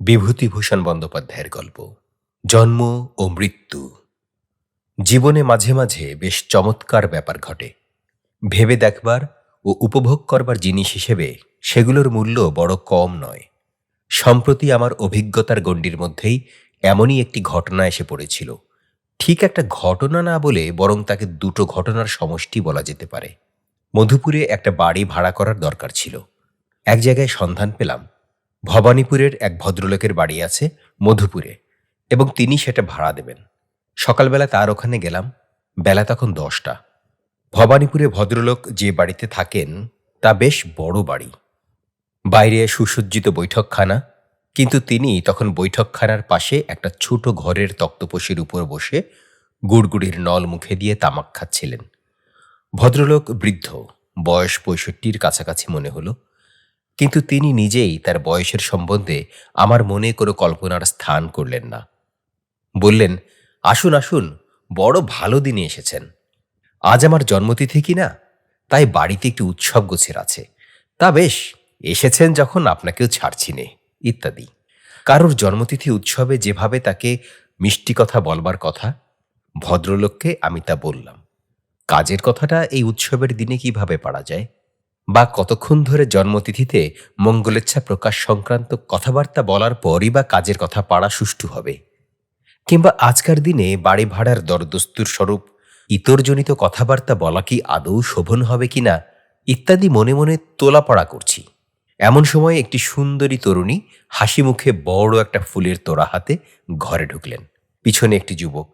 বিভূতিভূষণ বন্দ্যোপাধ্যায়ের গল্প। জন্ম ও মৃত্যু। জীবনে মাঝে মাঝে বেশ চমৎকার ব্যাপার ঘটে। ভেবে দেখবার ও উপভোগ করবার জিনিস হিসেবে সেগুলোর মূল্য বড় কম নয়। সম্প্রতি আমার অভিজ্ঞতার গণ্ডির মধ্যেই এমনই একটি ঘটনা এসে পড়েছিল। ঠিক একটা ঘটনা না বলে বরং তাকে দুটো ঘটনার সমষ্টি বলা যেতে পারে। মধুপুরে একটা বাড়ি ভাড়া করার দরকার ছিল। এক জায়গায় সন্ধান পেলাম। ভবানীপুরের এক ভদ্রলোকের বাড়ি আছে মধুপুরে এবং তিনি সেটা ভাড়া দেবেন। সকালবেলা তার ওখানে গেলাম, বেলা তখন দশটা। ভবানীপুরে ভদ্রলোক যে বাড়িতে থাকেন, তা বেশ বড় বাড়ি। বাইরে সুসজ্জিত বৈঠকখানা, কিন্তু তিনি তখন বৈঠকখানার পাশে একটা ছোট ঘরের তক্তপোষের উপর বসে গুড়গুড়ির নল মুখে দিয়ে তামাক খাচ্ছিলেন। ভদ্রলোক বৃদ্ধ, বয়স পঁয়ষট্টির কাছাকাছি মনে হলো। কিন্তু তিনি নিজেই তার বয়সের সম্বন্ধে আমার মনে কোনো কল্পনার স্থান করলেন না। বললেন, আসুন আসুন, বড় ভালো দিনে এসেছেন। আজ আমার জন্মতিথি কি না? তাই বাড়িতে একটি উৎসব গোছের আছে। তা বেশ, এসেছেন যখন আপনাকেও ছাড়ছি নে। ইত্যাদি। কারোর জন্মতিথি উৎসবে যেভাবে তাকে মিষ্টি কথা বলবার কথা, ভদ্রলোককে আমি তা বললাম। কাজের কথাটা এই উৎসবের দিনে কীভাবে পারা যায়? বা কতক্ষণ ধরে জন্মতিথিতে মঙ্গলেচ্ছা প্রকাশ সংক্রান্ত কথাবার্তা বলার পরই বা কাজের কথা পাড়া সুষ্ঠু হবে। কিংবা আজকার দিনে বাড়ি ভাড়ার দরদস্তুর স্বরূপ ইতরজনিত কথাবার্তা বলা কি আদৌ শোভন হবে কিনা ইত্যাদি মনে মনে তোলাপড়া করছি। এমন সময় একটি সুন্দরী তরুণী হাসি মুখে বড় একটা ফুলের তোড়া হাতে ঘরে ঢুকলেন। পিছনে একটি যুবক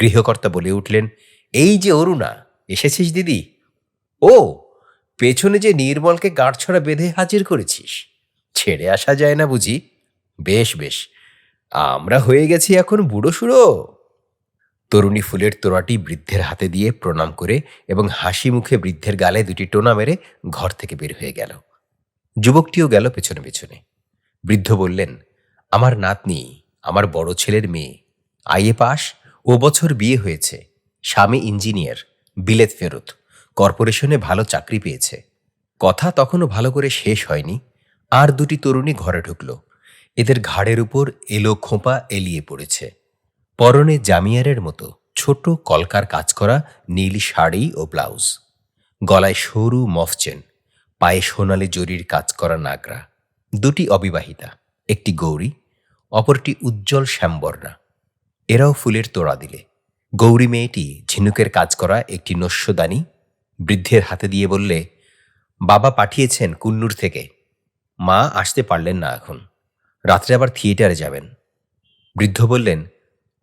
গৃহকর্তা বলে উঠলেন, এই যে অরুণা, এসেছিস দিদি? ও পেছনে যে নির্মলকে গাঁটছড়া বেঁধে হাজির করেছিস, ছেড়ে আসা যায় না বুঝি? বেশ বেশ। আমরা হয়ে গেছি এখন বুড়ো সুড়ো। তরুণী ফুলের তোড়াটি বৃদ্ধের হাতে দিয়ে প্রণাম করে এবং হাসি মুখে বৃদ্ধের গালে দুটি টোনা মেরে ঘর থেকে বের হয়ে গেল। যুবকটিও গেল পেছনে পেছনে। বৃদ্ধ বললেন, আমার নাতনি, আমার বড় ছেলের মেয়ে। আইএ পাস, ও বছর বিয়ে হয়েছে। স্বামী ইঞ্জিনিয়ার, বিলেত ফেরত। কর্পোরেশনে ভালো চাকরি পেয়েছে। কথা তখনও ভালো করে শেষ হয়নি। আর দুটি তরুণী ঘরে ঢুকল। এদের ঘাড়ের উপর এলো খোঁপা এলিয়ে পড়েছে। পরনে জামিয়ারের মতো ছোট কলকার কাজ করা নীল শাড়ি ও ব্লাউজ। গলায় সরু মফচেন পায়ে সোনালি জরির কাজ করা নাগরা। দুটি অবিবাহিতা, একটি গৌরী, অপরটি উজ্জ্বল শ্যামবর্ণা। এরাও ফুলের তোড়া দিলে। গৌরী মেয়েটি ঝিনুকের কাজ করা একটি নস্যদানি বৃদ্ধের হাতে দিয়ে বললে, বাবা পাঠিয়েছেন কুন্নুর থেকে। মা আসতে পারলেন না এখন। রাত্রে আবার থিয়েটারে যাবেন। বৃদ্ধ বললেন,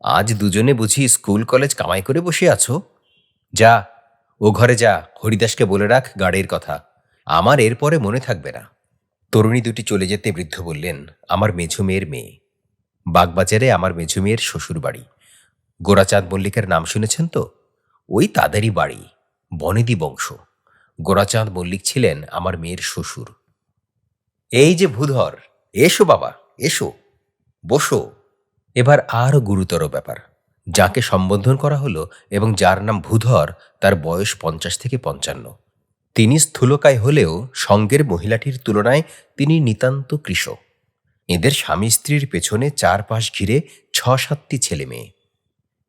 আজ দুজনে বুঝি স্কুল কলেজ কামাই করে বসে আছো? যা, ও ঘরে যা, হরিদাসকে বলে রাখ গাড়ির কথা। আমার এরপরে মনে থাকবে না। তরুণী দুটি চলে যেতে বৃদ্ধ বললেন, আমার মেঝু মেয়ের মেয়ে। বাগবাজারে আমার মেঝু মেয়ের শ্বশুর বাড়ি গোরাচাঁদ মল্লিকের নাম শুনেছেন তো? ওই তাদেরই বাড়ি। বনেদি বংশ। গোরাচাঁদ মল্লিক ছিলেন আমার মেয়ের শ্বশুর। এই যে ভূধর, এসো বাবা, এসো, বসো। এবার আরও গুরুতর ব্যাপার, যাকে সম্বোধন করা হলো এবং যার নাম ভূধর, তার বয়স পঞ্চাশ থেকে পঞ্চান্ন। তিনি স্থূলকায় হলেও সঙ্গের মহিলাটির তুলনায় তিনি নিতান্ত কৃষ এদের স্বামী স্ত্রীর পেছনে চারপাশ ঘিরে ছ সাতটি ছেলে মেয়ে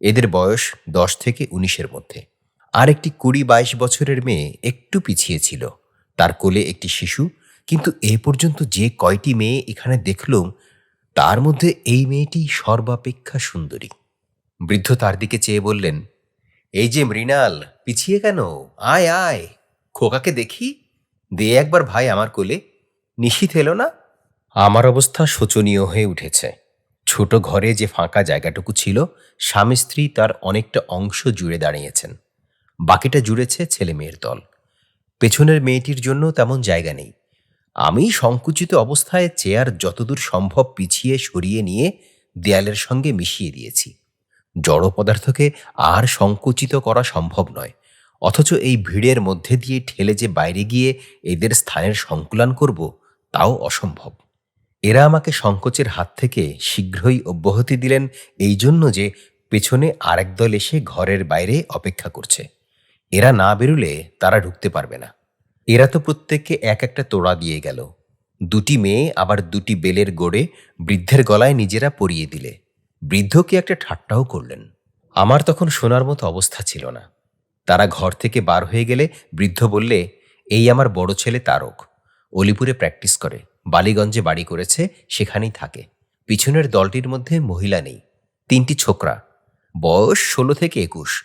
এদের বয়স দশ থেকে উনিশের মধ্যে। আর একটি কুড়ি বাইশ বছরের মেয়ে একটু পিছিয়ে ছিল। তার কোলে একটি শিশু, কিন্তু এ পর্যন্ত যে কয়টি মেয়ে এখানে দেখলুম, তার মধ্যে এই মেয়েটি সর্বাপেক্ষা সুন্দরী। বৃদ্ধ তার দিকে চেয়ে বললেন, এই যে মৃণাল, পিছিয়ে কেন? আয় আয়। খোকাকে দেখি। দে একবার ভাই আমার কোলে। নিশীথ এলো না? আমার অবস্থা শোচনীয় হয়ে উঠেছে। ছোট ঘরে যে ফাঁকা জায়গাটুকু ছিল, স্বামী স্ত্রী তার অনেকটা অংশ জুড়ে দাঁড়িয়েছেন। বাকিটা জুড়েছে ছেলে মেয়ের দল। পেছনের মেয়েটির জন্য তেমন জায়গা নেই। আমি সংকুচিত অবস্থায় চেয়ার যতদূর সম্ভব পিছিয়ে সরিয়ে নিয়ে দেয়ালের সঙ্গে মিশিয়ে দিয়েছি। জড় পদার্থকে আর সংকুচিত করা সম্ভব নয়। অথচ এই ভিড়ের মধ্যে দিয়ে ঠেলে যে বাইরে গিয়ে এদের স্থানের সংকুলান করব, তাও অসম্ভব। এরা আমাকে সংকোচের হাত থেকে শীঘ্রই অব্যাহতি দিলেন এই জন্য যে পেছনে আরেক দল এসে ঘরের বাইরে অপেক্ষা করছে। এরা না বেরুলে তারা ঢুকতে পারবে না। এরা তো প্রত্যেককে এক একটা তোড়া দিয়ে গেল। দুটি মেয়ে আবার দুটি বেলের গোড়ে বৃদ্ধের গলায় নিজেরা পরিয়ে দিলে। বৃদ্ধ কি একটা ঠাট্টাও করলেন। আমার তখন শোনার মতো অবস্থা ছিল না। তারা ঘর থেকে বার হয়ে গেলে বৃদ্ধ বললে, এই আমার বড় ছেলে তারক। অলিপুরে প্র্যাকটিস করে। বালিগঞ্জে বাড়ি করেছে, সেখানেই থাকে। পিছনের দলটির মধ্যে মহিলা নেই। তিনটি ছোকরা। বয়স ষোলো থেকে একুশ।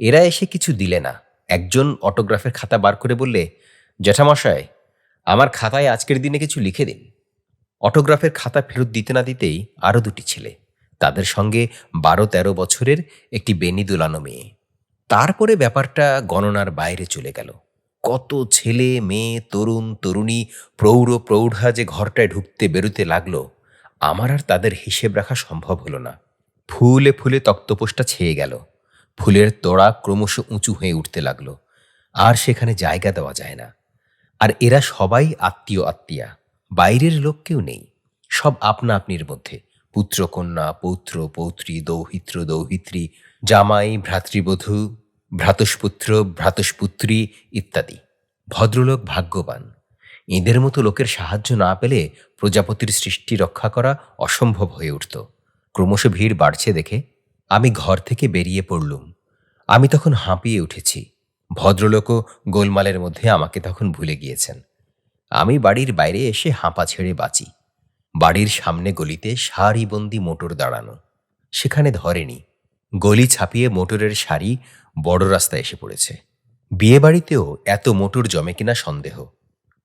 এরা এসে কিছু দিলে না। একজন অটোগ্রাফের খাতা বার করে বললে জ্যাঠামশায় আমার খাতায় আজকের দিনে কিছু লিখে দিন। অটোগ্রাফের খাতা ফেরত দিতে না দিতেই আরও দুটি ছেলে, তাদের সঙ্গে বারো তেরো বছরের একটি বেনি দুলানো মেয়ে। তারপরে ব্যাপারটা গণনার বাইরে চলে গেল। কত ছেলে, মেয়ে, তরুণ, তরুণী, প্রৌঢ়, প্রৌঢ়া যে ঘরটায় ঢুকতে বেরোতে লাগল, আমার আর তাদের হিসেব রাখা সম্ভব হলো না। ফুলে ফুলে তক্তপোষটা ছেয়ে গেল। ফুলের তোড়া ক্রমশ উঁচু হয়ে উঠতে লাগল। আর সেখানে জায়গা দেওয়া যায় না। আর এরা সবাই আত্মীয় আত্মীয়া। বাইরের লোক কেউ নেই। সব আপনা আপনির মধ্যে। পুত্রকন্যা, পৌত্র, পৌত্রী, দৌহিত্র, দৌহিত্রী, জামাই, ভ্রাতৃবধূ ভ্রাতস্পুত্র ভ্রাতস্পুত্রী ইত্যাদি। ভদ্রলোক ভাগ্যবান। এদের মতো লোকের সাহায্য না পেলে প্রজাপতির সৃষ্টি রক্ষা করা অসম্ভব হয়ে উঠত। ক্রমশ ভিড় বাড়ছে দেখে আমি ঘর থেকে বেরিয়ে পড়লুম। আমি তখন হাঁপিয়ে উঠেছি। ভদ্রলোকও গোলমালের মধ্যে আমাকে তখন ভুলে গিয়েছেন। আমি বাড়ির বাইরে এসে হাঁপা ছেড়ে বাঁচি। বাড়ির সামনে গলিতে সারিবন্দি মোটর দাঁড়ানো। সেখানে ধরেনি। গলি ছাপিয়ে মোটরের সারি বড় রাস্তা এসে পড়েছে। বিয়ে বাড়িতেও এত মোটর জমে কিনা সন্দেহ।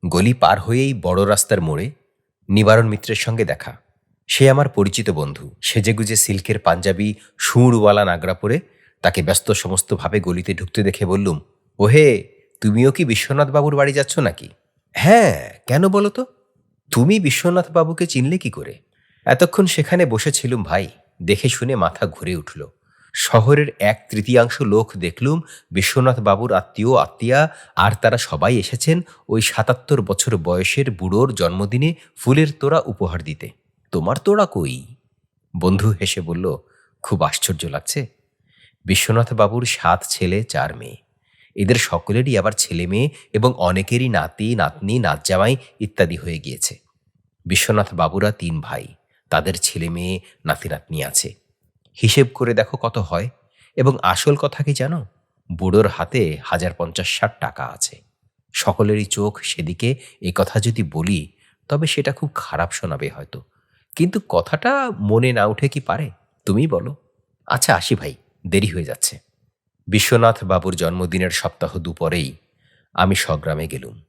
গলি পার হয়েই বড় রাস্তার মোড়ে নিবারণ মিত্রের সঙ্গে দেখা। সে আমার পরিচিত বন্ধু। সেজেগুজে সিল্কের পাঞ্জাবি, সুঁড়ওয়ালা নাগরা পরে তাকে ব্যস্ত সমস্তভাবে গলিতে ঢুকতে দেখে বললুম, ওহে, তুমিও কি বিশ্বনাথ বাবুর বাড়ি যাচ্ছ নাকি? হ্যাঁ কেন বলো তো? তুমি বিশ্বনাথ বাবুকে চিনলে কি করে? এতক্ষণ সেখানে বসেছিলুম ভাই, দেখে শুনে মাথা ঘুরে উঠল। শহরের এক তৃতীয়াংশ লোক দেখলুম বিশ্বনাথ বাবুর আত্মীয়, আত্মীয়া আর তারা সবাই এসেছেন ওই সাতাত্তর বছর বয়সের বুড়োর জন্মদিনে ফুলের তোড়া উপহার দিতে। তোমার তোড়া কই? বন্ধু হেসে বলল, খুব আশ্চর্য লাগছে। বিশ্বনাথ বাবুর সাত ছেলে, চার মেয়ে। এদের সকলেরই আবার ছেলে মেয়ে এবং অনেকেরই নাতি, নাতনি নাত জামাই ইত্যাদি হয়ে গিয়েছে। বিশ্বনাথ বাবুরা তিন ভাই। তাদের ছেলে মেয়ে, নাতি, নাতনি আছে। হিসেব করে দেখো কত হয়। এবং আসল কথা কি জানো? বুড়োর হাতে হাজার পঞ্চাশ ষাট টাকা আছে। সকলেরই চোখ সেদিকে এ কথা যদি বলি, তবে সেটা খুব খারাপ শোনাবে হয়তো। কিন্তু কথাটা মনে না উঠে কি পারে? তুমি বলো। আচ্ছা আসি ভাই, দেরি হয়ে যাচ্ছে। বিশ্বনাথ বাবুর জন্মদিনের সপ্তাহ দুপরেই আমি স্বগ্রামে গেলুম।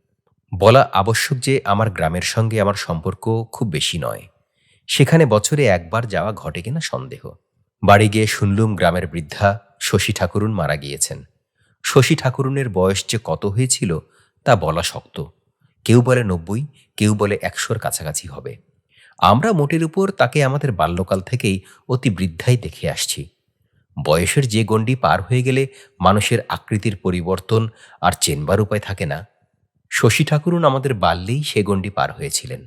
বলা আবশ্যক যে আমার গ্রামের সঙ্গে আমার সম্পর্ক খুব বেশি নয়। সেখানে বছরে একবার যাওয়া ঘটে কিনা সন্দেহ। বাড়ি গিয়ে শুনলুম গ্রামের বৃদ্ধা শশী ঠাকুরুন মারা গিয়েছেন। শশী ঠাকুরুনের বয়স যে কত হয়েছিল তা বলা শক্ত। কেউ বলে নব্বই, কেউ বলে একশোর কাছাকাছি হবে। আমরা মোটের উপর তাকে আমাদের বাল্যকাল থেকেই অতি বৃদ্ধাই দেখে আসছি। বয়সের যে গণ্ডি পার হয়ে গেলে মানুষের আকৃতির পরিবর্তন আর চেনবার উপায় থাকে না। শশী ঠাকুরুন আমাদের বাল্যেই সে গণ্ডি পার হয়েছিলেন।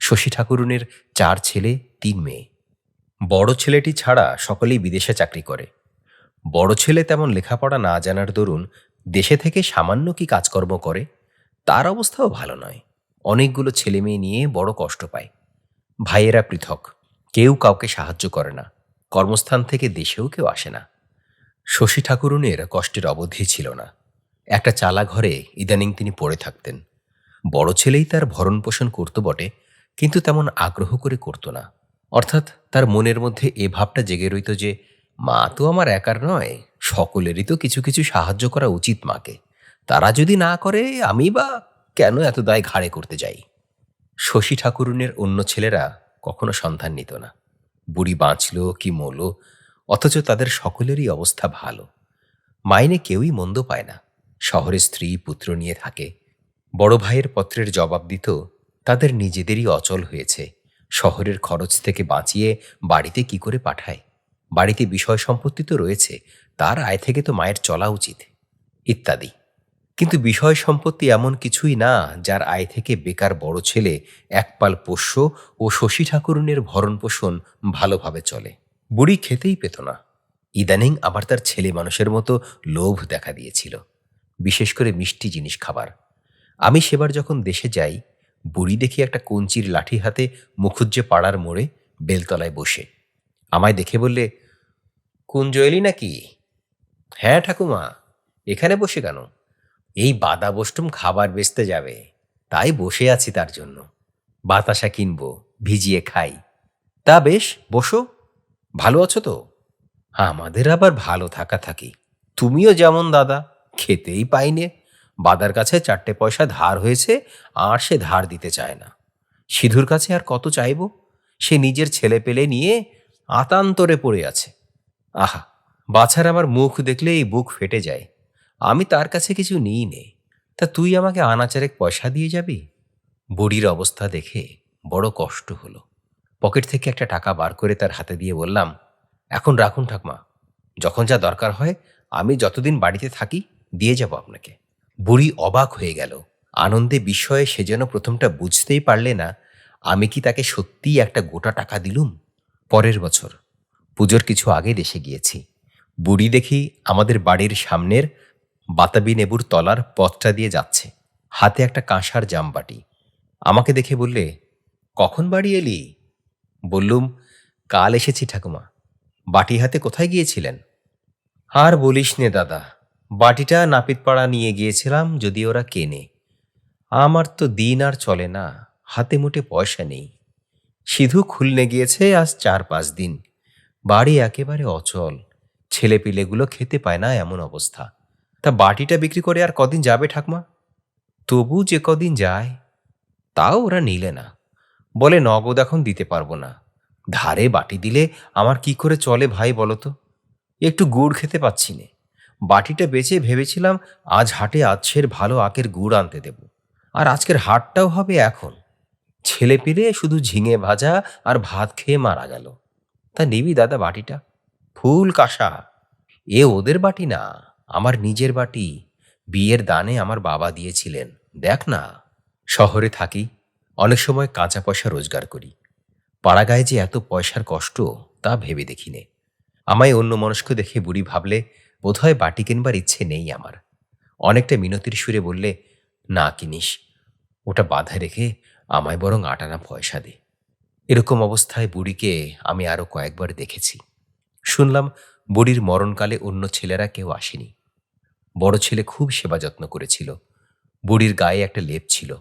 শশী ঠাকুরুনের চার ছেলে, তিন মেয়ে। বড় ছেলেটি ছাড়া সকলেই বিদেশে চাকরি করে। বড় ছেলে তেমন লেখাপড়া না জানার দরুন দেশে থেকে সামান্য কি কাজকর্ম করে, তার অবস্থাও ভালো নয়। অনেকগুলো ছেলে মেয়ে নিয়ে বড় কষ্ট পায়। ভাইয়েরা পৃথক। কেউ কাউকে সাহায্য করে না। কর্মস্থান থেকে দেশেও কেউ আসে না। শশী ঠাকুরুনের কষ্টের অবধি ছিল না। একটা চালা ঘরে ইদানিং তিনি পড়ে থাকতেন। বড় ছেলেই তার ভরণ পোষণ করত বটে, কিন্তু তেমন আগ্রহ করে করত না। অর্থাৎ তার মনের মধ্যে এ ভাবটা জেগে রইত যে, মা তো আমার একার নয়, সকলেরই তো কিছু কিছু সাহায্য করা উচিত মাকে। তারা যদি না করে, আমি বা কেন এত দায় ঘাড়ে করতে যাই? শশী ঠাকুরুনের অন্য ছেলেরা কখনো সন্ধান নিত না। বুড়ি বাঁচল কি মলো অথচ তাদের সকলেরই অবস্থা ভালো। মাইনে কেউই মন্দ পায় না। শহরে স্ত্রী পুত্র নিয়ে থাকে। বড় ভাইয়ের পত্রের জবাব দিত, তাদের নিজেদেরই অচল হয়েছে। শহরের খরচ থেকে বাঁচিয়ে বাড়িতে কি করে পাঠায়? বাড়িতে বিষয় সম্পত্তি তো রয়েছে, তার আয় থেকে তো মায়ের চলা উচিত। ইত্যাদি। কিন্তু বিষয় সম্পত্তি এমন কিছুই না, যার আয় থেকে বেকার বড় ছেলে, একপাল পোষ্য ও শশী ঠাকুরুনের ভরণ পোষণ ভালোভাবে চলে। বুড়ি খেতেই পেত না। ইদানিং আবার তার ছেলে মানুষের মতো লোভ দেখা দিয়েছিল, বিশেষ করে মিষ্টি জিনিস খাবার। আমি সেবার যখন দেশে যাই, বুড়ি দেখি একটা কঞ্চির লাঠি হাতে মুখুজ্জে পাড়ার মোড়ে বেলতলায় বসে। আমায় দেখে বললে কুঞ্জ এলি নাকি? হ্যাঁ ঠাকুমা, এখানে বসে কেন? এই বাদা বষ্টুম খাবার বেচতে যাবে। তাই বসে আছি তার জন্য। বাতাসা কিনবো, ভিজিয়ে খাই। তা বেশ, বসো। ভালো আছো তো? আমাদের আবার ভালো থাকা থাকি। তুমিও যেমন দাদা, খেতেই পাইনে। বাদার কাছে চারটে পয়সা ধার হয়েছে, আর সে ধার দিতে চায় না। সিধুর কাছে আর কত চাইব? সে নিজের ছেলে পেলে নিয়ে আতান্তরে পড়ে আছে। আহা, বাছার আমার মুখ দেখলে এই বুক ফেটে যায়। আমি তার কাছে কিছু নিই নে। তা তুই আমাকে আনাচারেক পয়সা দিয়ে যাবি? বুড়ির অবস্থা দেখে বড় কষ্ট হলো। পকেট থেকে একটা টাকা বার করে তার হাতে দিয়ে বললাম, এখন রাখুন ঠাকমা। যখন যা দরকার হয়, আমি যতদিন বাড়িতে থাকি, দিয়ে যাব আপনাকে। বুড়ি অবাক হয়ে গেল। আনন্দে বিস্ময়ে সে যেন প্রথমটা বুঝতেই পারলে না, আমি কি তাকে সত্যিই একটা গোটা টাকা দিলুম? পরের বছর, পুজোর কিছু আগে দেশে গিয়েছি। বুড়ি দেখি আমাদের বাড়ির সামনের বাতাবি নেবুর তলার পথটা দিয়ে যাচ্ছে। হাতে একটা কাঁসার জামবাটি। আমাকে দেখে বললে, কখন বাড়ি এলি? বললুম, কাল এসেছি ঠাকুমা। বাটি হাতে কোথায় গিয়েছিলেন? আর বলিস নে দাদা, বাটিটা নাপিতপাড়া নিয়ে গিয়েছিলাম যদি ওরা কেনে। আমার তো দিন আর চলে না, হাতে মুঠে পয়সা নেই। সিধু খুলনে গিয়েছে আজ চার পাঁচ দিন। বাড়ি একেবারে অচল, ছেলেপিলেগুলো খেতে পায় না এমন অবস্থা। তা বাটিটা বিক্রি করে আর কদিন যাবে ঠাকমা? তবু যে কদিন যায়, তাও ওরা নিলে না। বলে নগদ এখন দিতে পারব না। ধারে বাটি দিলে আমার কি করে চলে ভাই বলো তো একটু গুড় খেতে পাচ্ছি নে। বাটিটা বেচে ভেবেছিলাম আজ হাটে আজছের ভালো আখের গুড় আনতে দেব। আর আজকের হাটটাও হবে এখন। ছেলে পেলে শুধু ঝিঙে ভাজা আর ভাত খেয়ে মারা গেল। তা নিবি দাদা বাটিটা? ফুল কাঁসা। এ ওদের বাটি না। আমার নিজের বাটি বিয়ের দানে আমার বাবা দিয়েছিলেন। দেখ না, শহরে থাকি, অনেক সময় কাঁচা পয়সা রোজগার করি। পাড়াগায়ে যে এত পয়সার কষ্ট, তা ভেবে দেখিনে আমায় অন্য মনস্ক দেখে বুড়ি ভাবলে, বোধহয় বাটি কিনবার ইচ্ছে নেই আমার। অনেকটা মিনতির সুরে বললে, না কিনিস, ওটা বাধা রেখে আমায় বরং আটানা পয়সা দে। এরকম অবস্থায় বুড়িকে আমি আরও কয়েকবার দেখেছি। শুনলাম, বুড়ির মরণকালে অন্য ছেলেরা কেউ আসেনি। বড় ছেলে খুব সেবা যত্ন করেছিল। বুড়ির গায়ে একটা লেপ ছিল।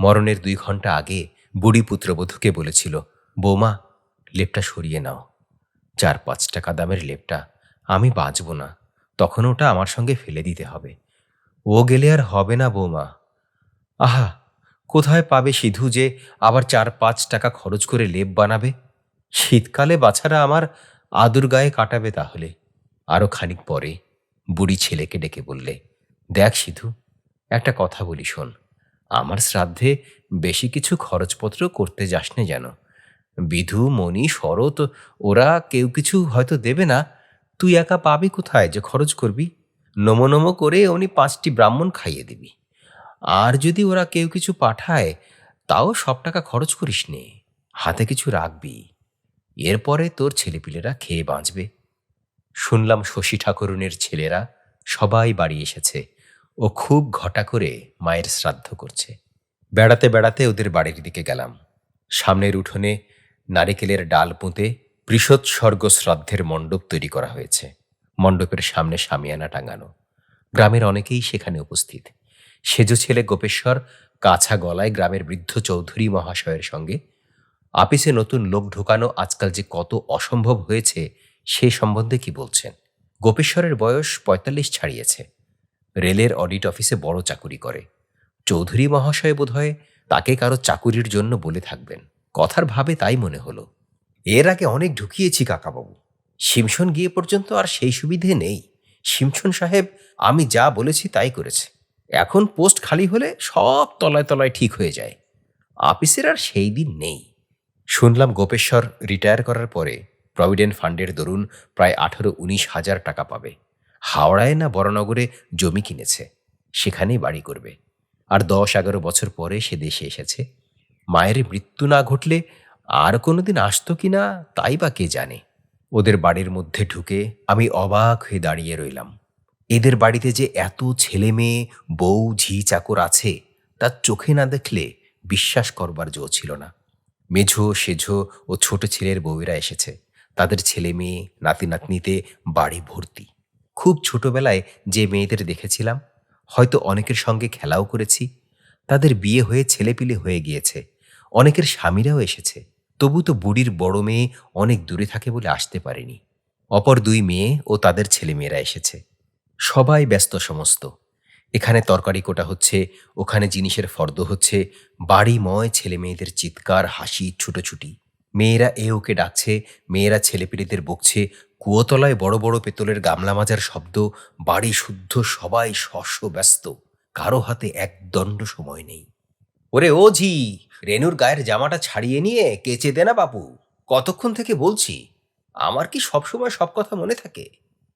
মরণের দুই ঘণ্টা আগে বুড়ি পুত্রবধূকে বলেছিল, বৌমা, লেপটা সরিয়ে নাও। চার পাঁচ টাকা দামের লেপটা, আমি বাঁচব না। তখন ওটা আমার সঙ্গে ফেলে দিতে হবে। ও গেলে আর হবে না, বৌমা। আহা, কোথায় পাবে সিধু যে আবার চার পাঁচ টাকা খরচ করে লেপ বানাবে? শীতকালে বাছারা আমার আদুর গায়ে কাটাবে তাহলে। আরও খানিক পরে বুড়ি ছেলেকে ডেকে বললে, দেখ সিধু, একটা কথা বলি শোন। আমার শ্রাদ্ধে বেশি কিছু খরচপত্র করতে যাস না যেন। বিধু, মণি, শরৎ, ওরা কেউ কিছু হয়তো দেবে না। তুই একা পাবি কোথায় যে খরচ করবি? নমো নমো করে উনি পাঁচটি ব্রাহ্মণ খাইয়ে দিবি। আর যদি ওরা কেউ কিছু পাঠায়, তাও সব টাকা খরচ করিস নে। হাতে কিছু রাখবি। এরপরে তোর ছেলেপিলেরা খেয়ে বাঁচবে। শুনলাম শশী ঠাকুরুনের ছেলেরা সবাই বাড়ি এসেছে ও খুব ঘটা করে মায়ের শ্রাদ্ধ করছে। বেড়াতে বেড়াতে ওদের বাড়ির দিকে গেলাম। সামনের উঠোনে নারিকেলের ডাল পুঁতে বৃষৎসর্গ শ্রাদ্ধের মণ্ডপ তৈরি করা হয়েছে। মণ্ডপের সামনে সামিয়ানা টাঙানো। গ্রামের অনেকেই সেখানে উপস্থিত। সেজ ছেলে গোপেশ্বর কাছা গলায় গ্রামের বৃদ্ধ চৌধুরী মহাশয়ের সঙ্গে। আপিসে নতুন লোক ঢোকানো আজকাল যে কত অসম্ভব হয়েছে সে সম্বন্ধে কি বলছেন? গোপেশ্বরের বয়স পঁয়তাল্লিশ ছাড়িয়েছে। রেলের অডিট অফিসে বড় চাকুরি করে। চৌধুরী মহাশয় বোধহয় তাকে কারও চাকুরির জন্য বলে থাকবেন। কথার ভাবে তাই মনে হলো। এর আগে অনেক ঢুকিয়েছি কাকাবাবু। সিমসন গিয়ে পর্যন্ত আর সেই সুবিধে নেই। সিমসন সাহেব, আমি যা বলেছি তাই করেছে। এখন পোস্ট খালি হলে সব তলায় তলায় ঠিক হয়ে যায়। আপিসের আর সেই দিন নেই। শুনলাম গোপেশ্বর রিটায়ার করার পরে প্রভিডেন্ট ফান্ডের দরুন প্রায় আঠারো উনিশ হাজার টাকা পাবে। হাওড়ায় না বড়নগরে জমি কিনেছে, সেখানেই বাড়ি করবে। আর দশ এগারো বছর পরে সে দেশে এসেছে। মায়ের মৃত্যু না ঘটলে আর কোনোদিন আসতো কি না, তাই বা কে জানে। ওদের বাড়ির মধ্যে ঢুকে আমি অবাক হয়ে দাঁড়িয়ে রইলাম। এদের বাড়িতে যে এত ছেলে মেয়ে, বউ, ঝি, চাকর আছে, তা চোখে না দেখলে বিশ্বাস করবার জো ছিল না। মেঝো, সেঝো ও ছোট ছেলের বউয়েরা এসেছে। তাদের ছেলে মেয়ে, নাতি নাতনিতে বাড়ি ভর্তি। খুব ছোটবেলায় যে মেয়েদের দেখেছিলাম, হয়তো অনেকের সঙ্গে খেলাও করেছি। তাদের বিয়ে হয়ে ছেলেপিলে হয়ে গিয়েছে। অনেকের স্বামীরাও এসেছে। তবু তো বুড়ির বড় মেয়ে অনেক দূরে থাকে বলে আসতে পারেনি। অপর দুই মেয়ে ও তাদের ছেলেমেয়েরা এসেছে। সবাই ব্যস্ত সমস্ত। এখানে তরকারি কোটা হচ্ছে, ওখানে জিনিসের ফর্দ হচ্ছে, বাড়িময় ছেলে মেয়েদের চিৎকার, হাসি, ছুটোছুটি। মেয়েরা এ ওকে ডাকছে, মেয়েরা ছেলেপিলেদের বকছে, কুয়োতলায় বড় বড় পেতলের গামলা মাজার শব্দ, বাড়ি শুদ্ধ, সবাই শস্য ব্যস্ত। কারও হাতে এক দণ্ড সময় নেই। ওরে ও ঝি রেনুর গায়ের জামাটা ছাড়িয়ে নিয়ে কেচে দে না বাপু। কতক্ষণ থেকে বলছি? আমার কি সবসময় সব কথা মনে থাকে?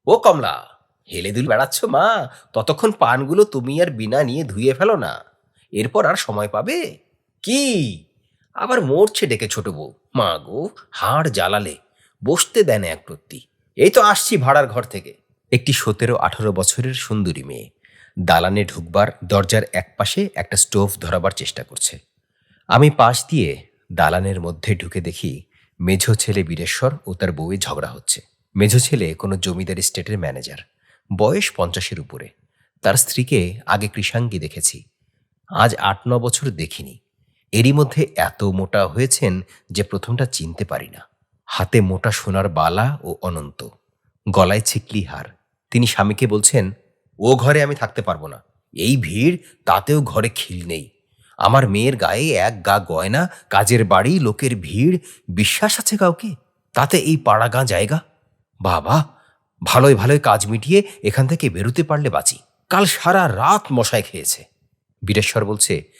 ও কমলা, হেলে দুল বেড়াচ্ছ মা, ততক্ষণ পানগুলো তুমি আর বিনা নিয়ে ধুয়ে ফেলো না। এরপর আর সময় পাবে? কি? আবার মরছে ডেকে ছোট বউ। মা গো, হাড় জ্বালালে, বসতে দেয় না এক প্রতি। এই তো আসছি ভাড়ার ঘর থেকে। একটি সতেরো আঠারো বছরের সুন্দরী মেয়ে। দালানে ঢুকবার দরজার একপাশে একটা স্টোভ ধরাবার চেষ্টা করছে। আমি পাশ দিয়ে দালানের মধ্যে ঢুকে দেখি মেঝো ছেলে বীরেশ্বর ও তার বউয়ে ঝগড়া হচ্ছে। মেঝো ছেলে কোনো জমিদার স্টেটের ম্যানেজার। বয়স পঞ্চাশের উপরে। তার স্ত্রীকে আগে কৃষাঙ্গী দেখেছি। আজ আট ন বছর দেখিনি। এরই মধ্যে এত মোটা হয়েছেন যে প্রথমটা চিনতে পারি না। হাতে মোটা সোনার বালা ও অনন্ত, গলায় ছিকলি হার। তিনি স্বামীকে বলছেন, ও ঘরে আমি থাকতে পারব না। এই ভিড়, তাতেও ঘরে খিল নেই। আমার মেয়ের গায়ে এক গা গয়না, কাজের বাড়ি, লোকের ভিড়। বিশ্বাস আছে কাউকে? তাতে এই পাড়া পাড়াগাঁ জায়গা? বাবা ভালোই ভালোই কাজ মিটিয়ে এখান থেকে বেরোতে পারলে বাঁচি। কাল সারা রাত মশায় খেয়েছে। বীরেশ্বর বলছে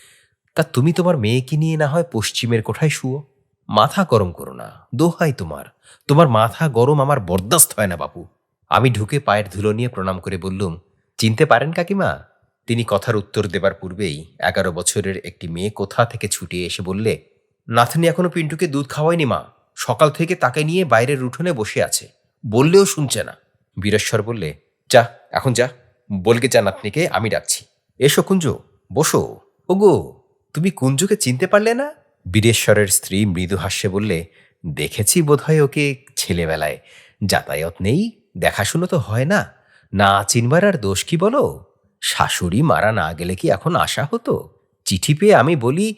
তা তুমি তোমার মেয়েকে নিয়ে না হয় পশ্চিমের কোঠায় শুও মাথা গরম করো না, দোহাই তোমার। তোমার মাথা গরম আমার বরদাস্ত হয় না, বাপু। আমি ঢুকে পায়ের ধুলো নিয়ে প্রণাম করে বললুম, চিনতে পারেন কাকিমা? তিনি কথার উত্তর দেবার পূর্বেই এগারো বছরের একটি মেয়ে কোথা থেকে ছুটে এসে বললে নাথনি এখনও পিন্টুকে দুধ খাওয়ায়নি মা। সকাল থেকে তাকে নিয়ে বাইরের উঠোনে বসে আছে। বললেও শুনছে না। বীরেশ্বর বললে, যা, এখন যা। বলকে যা নাতনিকে, আমি ডাকছি। এসো কুঞ্জ, বসো। ওগো। তুমি কুঞ্জকে চিনতে পারলে না? বীরেশ্বরের স্ত্রী মৃদু হাস্যে বললে, দেখেছি বোধহয় ওকে ছেলেবেলায়। যাতায়াত নেই, দেখাশুনো তো হয় না। না চিনবার আর দোষ কি বলো? শাশুড়ি মারা না গেলে কি এখন আসা হতো? চিঠি পেয়ে আমি বলি,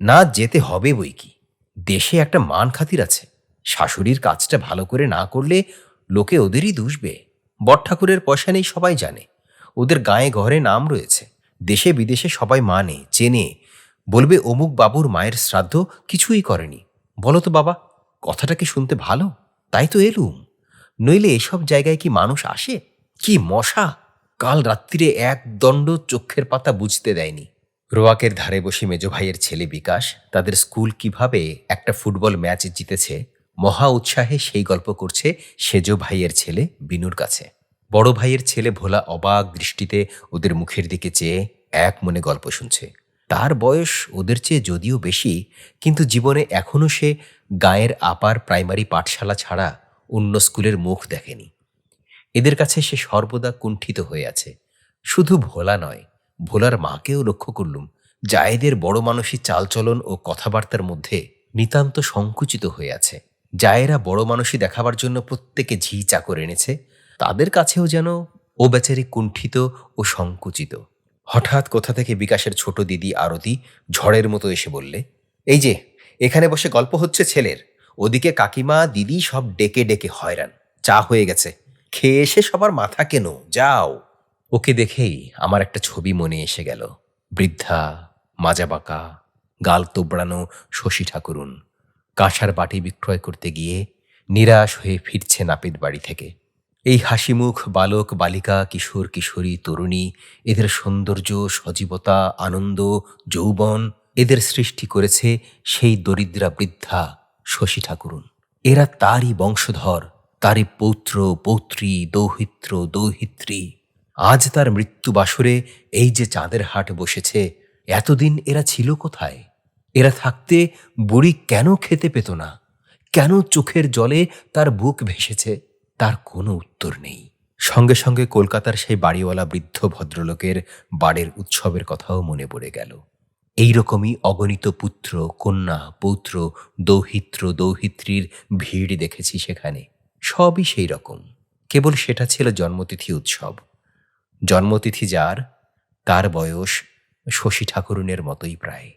না যেতে হবে বই কি? দেশে একটা মান খাতির আছে। শাশুড়ির কাজটা ভালো করে না করলে লোকে ওদেরই দুষবে। বট ঠাকুরের পয়সা নেই সবাই জানে। ওদের গায়ে ঘরে নাম রয়েছে। দেশে বিদেশে সবাই মানে চেনে। বলবে, অমুক বাবুর মায়ের শ্রাদ্ধ কিছুই করেনি। বলো তো বাবা, কথাটা কি শুনতে ভালো? তাই তো এলুম। নইলে এসব জায়গায় কি মানুষ আসে? কি মশা! কাল রাত্রিরে এক দণ্ড চোখের পাতা বুঝতে দেয়নি। রোয়াকের ধারে বসে মেজো ভাইয়ের ছেলে বিকাশ তাদের স্কুল কীভাবে একটা ফুটবল ম্যাচ জিতেছে, মহা উৎসাহে সেই গল্প করছে সেজো ভাইয়ের ছেলে বিনুর কাছে। বড় ভাইয়ের ছেলে ভোলা অবাক দৃষ্টিতে ওদের মুখের দিকে চেয়ে এক মনে গল্প শুনছে। তার বয়স ওদের চেয়ে যদিও বেশি, কিন্তু জীবনে এখনও সে গায়ের আপার প্রাইমারি পাঠশালা ছাড়া অন্য স্কুলের মুখ দেখেনি। এদের কাছে সে সর্বদা কুণ্ঠিত হয়ে আছে। শুধু ভোলা নয়, ভোলার মাকেও লক্ষ্য করলুম, জায়েদের বড় মানসী চালচলন ও কথাবার্তার মধ্যে নিতান্ত সংকুচিত হয়ে আছে। জায়েরা বড় মানুষই দেখাবার জন্য প্রত্যেকে ঝি চাকর এনেছে, তাদের কাছেও যেন ও বেচারি কুণ্ঠিত ও সংকুচিত। হঠাৎ কোথা থেকে বিকাশের ছোট দিদি আরতি ঝড়ের মতো এসে বললে, এই যে, এখানে বসে গল্প হচ্ছে ছেলের। ওদিকে কাকিমা, দিদি সব ডেকে ডেকে হয়রান। চা হয়ে গেছে। খেয়ে এসে সবার মাথা কেন, যাও। ওকে দেখেই আমার একটা ছবি মনে এসে গেল। বৃদ্ধা মাজা বাঁকা গাল তোবড়ানো শশী ঠাকুরুন। কাঁসার বাটি বিক্রয় করতে গিয়ে নিরাশ হয়ে ফিরছে নাপিত বাড়ি থেকে। এই হাসিমুখ বালক, বালিকা, কিশোর, কিশোরী, তরুণী, এদের সৌন্দর্য, সজীবতা, আনন্দ, যৌবন এদের সৃষ্টি করেছে সেই দরিদ্রা বৃদ্ধা শশী ঠাকুরুন। এরা তারই বংশধর, তারই পৌত্র, পৌত্রী, দৌহিত্র, দৌহিত্রী। আজ তার মৃত্যু বাসরে এই যে চাঁদের হাট বসেছে, এতদিন এরা ছিল কোথায়? এরা থাকতে বুড়ি কেন খেতে পেত না? কেন চোখের জলে তার বুক ভেসেছে? তার কোনো উত্তর নেই। সঙ্গে সঙ্গে কলকাতার সেই বাড়িওয়ালা বৃদ্ধ ভদ্রলোকের বাড়ির উৎসবের কথাও মনে পড়ে গেল। এই রকমই অগণিত পুত্র, কন্যা, পৌত্র, দৌহিত্র, দৌহিত্রীর ভিড় দেখেছি সেখানে। সবই সেই রকম। কেবল সেটা ছিল জন্মতিথি উৎসব। জন্মতিথি যার, তার বয়স শশী ঠাকুরুনের মতোই প্রায়।